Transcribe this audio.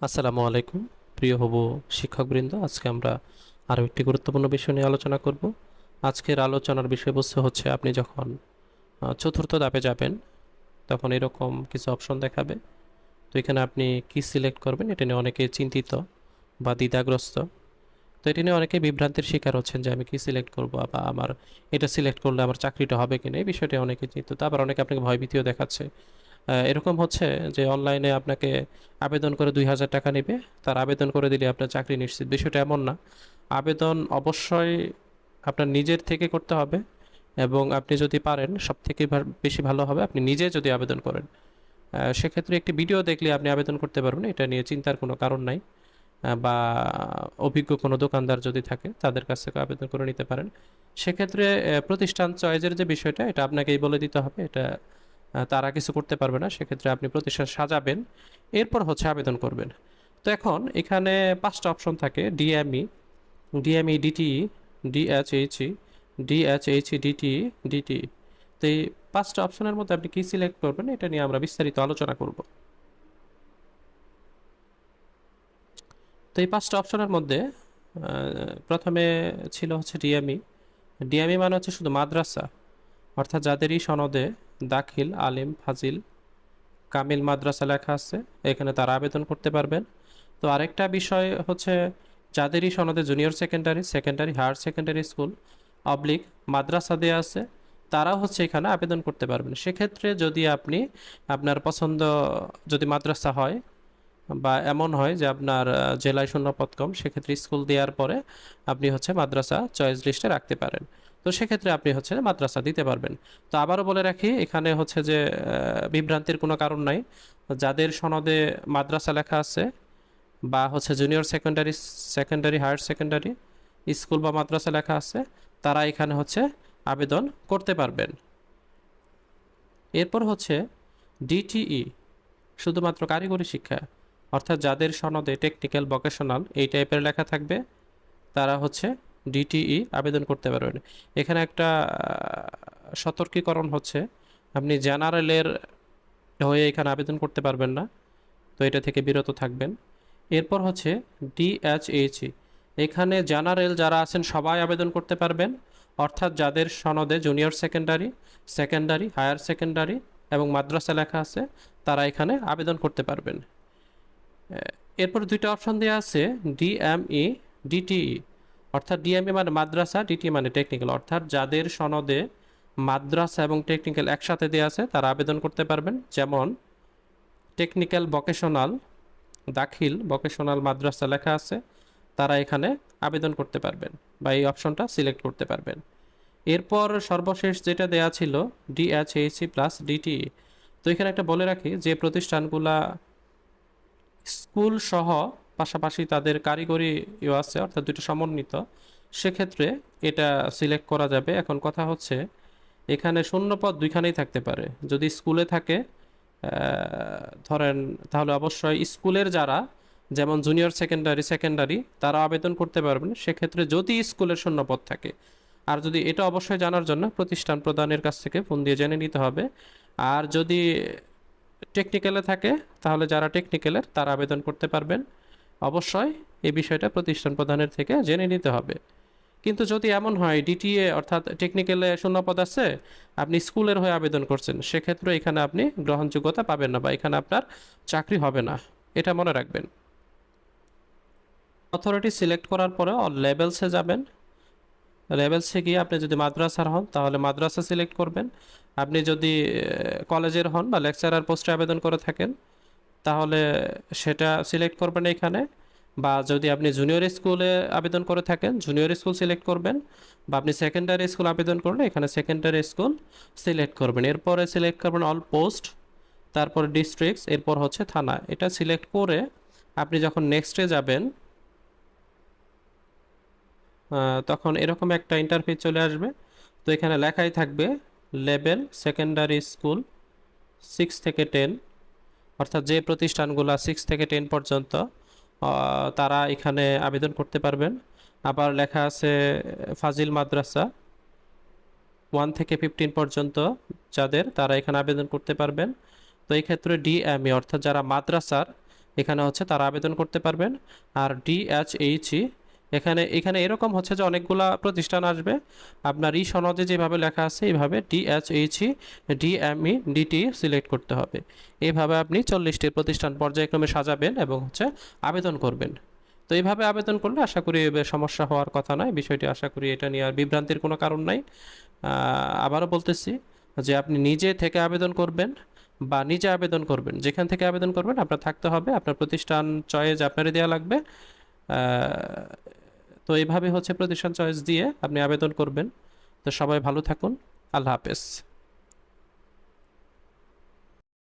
আসসালামু আলাইকুম, প্রিয় হব শিক্ষকবৃন্দ। আজকে আমরা আরও একটি গুরুত্বপূর্ণ বিষয় নিয়ে আলোচনা করব। আজকের আলোচনার বিষয়বস্তু হচ্ছে, আপনি যখন চতুর্থ ধাপে যাবেন, তখন এরকম কিছু অপশন দেখাবে। তো এখানে আপনি কি সিলেক্ট করবেন, এটা নিয়ে অনেকে চিন্তিত বা দ্বিধাগ্রস্ত। তো এটা নিয়ে অনেকে বিভ্রান্তির শিকার হচ্ছেন যে, আমি কি সিলেক্ট করব বা আমার, এটা সিলেক্ট করলে আমার চাকরিটা হবে কিনা? এই বিষয়টি অনেকে চিন্তিত। আবার অনেকে আপনাকে ভয়ভীতিও দেখাচ্ছে। এরকম হচ্ছে যে অনলাইনে আপনাকে আবেদন করে দুই হাজার টাকা নেবে। তার আবেদন করে দিলে আপনার চাকরি নিশ্চিত। বিষয়টা এমন না। আবেদন অবশ্যই আপনার নিজের থেকে করতে হবে এবং আপনি যদি পারেন সব থেকে বেশি ভালো হবে আপনি নিজে যদি আবেদন করেন। সেক্ষেত্রে একটি ভিডিও দেখলে আপনি আবেদন করতে পারবেন। এটা নিয়ে চিন্তার কোনো কারণ নাই। বা অভিজ্ঞ কোনো দোকানদার যদি থাকে, তাদের কাছ থেকে আবেদন করে নিতে পারেন। সেক্ষেত্রে প্রতিষ্ঠান চয়েজের যে বিষয়টা, এটা আপনাকেই বলে দিতে হবে। এটা তারা কিছু করতে পারবে না, সেক্ষেত্রে আপনি প্রতিষ্ঠান সাজাবেন, এরপর হচ্ছে আবেদন করবেন। তো এখন এখানে পাঁচটা অপশন থাকে, DME DME DTE DHHE DHHE DTE DTE তো এই পাঁচটা অপশনের মধ্যে আপনি কি সিলেক্ট করবেন, এটা নিয়ে আমরা বিস্তারিত আলোচনা করব। তো এই পাঁচটা অপশনের মধ্যে প্রথমে ছিল হচ্ছে ডিএমই। ডিএমই মানে হচ্ছে শুধু মাদ্রাসা, অর্থাৎ যাদেরই সনদে দাখিল, আলিম, ফাজিল। কামিল মাদ্রাসা লেখা আছে, এখানে তারা আবেদন করতে পারবেন। তো আরেকটা বিষয় হচ্ছে, যাদেরই সনদে junior secondary secondary higher secondary school oblique মাদ্রাসা দেওয়া আছে তারাও হচ্ছে এখানে আবেদন করতে পারবেন। সেক্ষেত্রে যদি আপনি আপনার পছন্দ, যদি মাদ্রাসা হয় বা এমন হয় যে আপনার জেলায় শূন্য পদ কম, সেক্ষেত্রে স্কুল দেওয়ার পরে আপনি হচ্ছে মাদ্রাসা চয়েস লিস্টে রাখতে পারেন। তো সেক্ষেত্রে আপনি হচ্ছে মাদ্রাসা দিতে পারবেন। তো আবারও বলে রাখি, এখানে হচ্ছে যে বিভ্রান্তির কোনো কারণ নাই। যাদের সনদে মাদ্রাসা লেখা আছে বা হচ্ছে junior secondary secondary higher secondary school বা মাদ্রাসা লেখা আছে, তারা এখানে হচ্ছে আবেদন করতে পারবেন। এরপর হচ্ছে ডিটিই শুধুমাত্র কারিগরি শিক্ষা, অর্থাৎ যাদের সনদে টেকনিক্যাল ভোকেশনাল এই টাইপের লেখা থাকবে, তারা হচ্ছে ডিটিই আবেদন করতে পারবেন। এখানে একটা সতর্কীকরণ হচ্ছে। আপনি জেনারেলের হয়ে এখানে আবেদন করতে পারবেন না, তো এটা থেকে বিরত থাকবেন। এরপর হচ্ছে ডিএচএইচই এখানে জেনারেল যারা আছেন সবাই আবেদন করতে পারবেন, অর্থাৎ যাদের সনদে junior secondary secondary higher secondary এবং মাদ্রাসা লেখা আছে, তারা এখানে আবেদন করতে পারবেন। এরপর দুইটা অপশন দেওয়া আছে ডিএমই ডিটিই অর্থাৎ ডিএমই মানে মাদ্রাসা, ডিটি মানে টেকনিক্যাল অর্থাৎ যাদের সনদে মাদ্রাসা এবং টেকনিক্যাল একসাথে দেওয়া আছে, তারা আবেদন করতে পারবেন। যেমন টেকনিক্যাল ভোকেশনাল দাখিল ভোকেশনাল মাদ্রাসা লেখা আছে, তারা এখানে আবেদন করতে পারবেন বা এই অপশনটা সিলেক্ট করতে পারবেন। এরপর সর্বশেষ যেটা দেয়া ছিল ডিএচএসি প্লাস ডিটি তো এখানে একটা বলে রাখি, যে প্রতিষ্ঠানগুলা স্কুল সহ পাশাপাশি তাদের কারিগরি ইয়ে আছে, অর্থাৎ দুটো সমন্বিত। সেক্ষেত্রে এটা সিলেক্ট করা যাবে। এখন কথা হচ্ছে, এখানে শূন্য পদ দুইখানেই থাকতে পারে। যদি স্কুলে থাকে ধরেন তাহলে অবশ্যই স্কুলের যারা, যেমন জুনিয়র সেকেন্ডারি সেকেন্ডারি তারা আবেদন করতে পারবেন। সেক্ষেত্রে যদি স্কুলের শূন্য পদ থাকে, আর যদি এটা অবশ্যই জানার জন্য প্রতিষ্ঠান প্রদানের কাছ থেকে ফোন দিয়ে জেনে নিতে হবে। আর যদি টেকনিক্যালে থাকে, তাহলে যারা টেকনিক্যালের তারা আবেদন করতে পারবেন। অবশ্যই এই বিষয়টা প্রতিষ্ঠান প্রধানের থেকে জেনে নিতে হবে। কিন্তু যদি এমন হয় ডিটিএ অর্থাৎ টেকনিক্যালে শূন্যপদ আছে, আপনি স্কুলের হয়ে আবেদন করছেন, সেক্ষেত্রে এখানে আপনি গ্রহণযোগ্যতা পাবেন না বা এখানে আপনার চাকরি হবে না। এটা মনে রাখবেন। অথরিটি সিলেক্ট করার পরে লেভেলসে যাবেন। লেভেলসে গিয়ে আপনি যদি মাদ্রাসার হন, তাহলে মাদ্রাসা সিলেক্ট করবেন। আপনি যদি কলেজের হন বা লেকচারার পোস্টে আবেদন করে থাকেন তাহলে সেটা সিলেক্ট করবেন এখানে বা যদি আপনি জুনিয়র স্কুলে আবেদন করে থাকেন জুনিয়র স্কুল সিলেক্ট করবেন বা আপনি সেকেন্ডারি স্কুল আবেদন করলে এখানে সেকেন্ডারি স্কুল সিলেক্ট করবেন। এরপরে সিলেক্ট করবেন অল পোস্ট তারপর ডিস্ট্রিক্টস এরপর হচ্ছে থানা। এটা সিলেক্ট করে আপনি যখন নেক্সটে যাবেন তখন এরকম একটা ইন্টারফেস চলে আসবে। তো এখানে লেখাই থাকবে লেভেল সেকেন্ডারি স্কুল সিক্স থেকে টেন অর্থাৎ যে প্রতিষ্ঠানগুলো সিক্স থেকে টেন পর্যন্ত তারা এখানে আবেদন করতে পারবেন। আবার লেখা আছে, ফাজিল মাদ্রাসা ওয়ান থেকে ফিফটিন পর্যন্ত যাদের তারা এখানে আবেদন করতে পারবেন। তো এই ক্ষেত্রে ডিএমই অর্থাৎ যারা মাদ্রাসার, এখানে হচ্ছে তারা আবেদন করতে পারবেন। আর ডিএচএইচই এখানে এখানে এরকম হচ্ছে যে অনেকগুলা প্রতিষ্ঠান আসবে। আপনার ই সনদে যেভাবে লেখা আছে এইভাবে ডিএচএইচই ডিএমই ডিটি সিলেক্ট করতে হবে। এইভাবে আপনি চল্লিশটি প্রতিষ্ঠান পর্যায়ক্রমে সাজাবেন এবং হচ্ছে আবেদন করবেন। তো এইভাবে আবেদন করলে আশা করি সমস্যা হওয়ার কথা নয়। বিষয়টি আশা করি এটা নিয়ে আর বিভ্রান্তির কোনো কারণ নাই। আবারও বলতেছি যে আপনি নিজে থেকে আবেদন করবেন বা নিজে আবেদন করবেন। যেখান থেকে আবেদন করবেন, আপনার থাকতে হবে। আপনার প্রতিষ্ঠান চয়েস আপনারই দেওয়া লাগবে। তো এইভাবে হচ্ছে প্রতিষ্ঠান চয়েস দিয়ে আপনি আবেদন করবেন। তো সবাই ভালো থাকুন। আল্লাহ হাফেজ।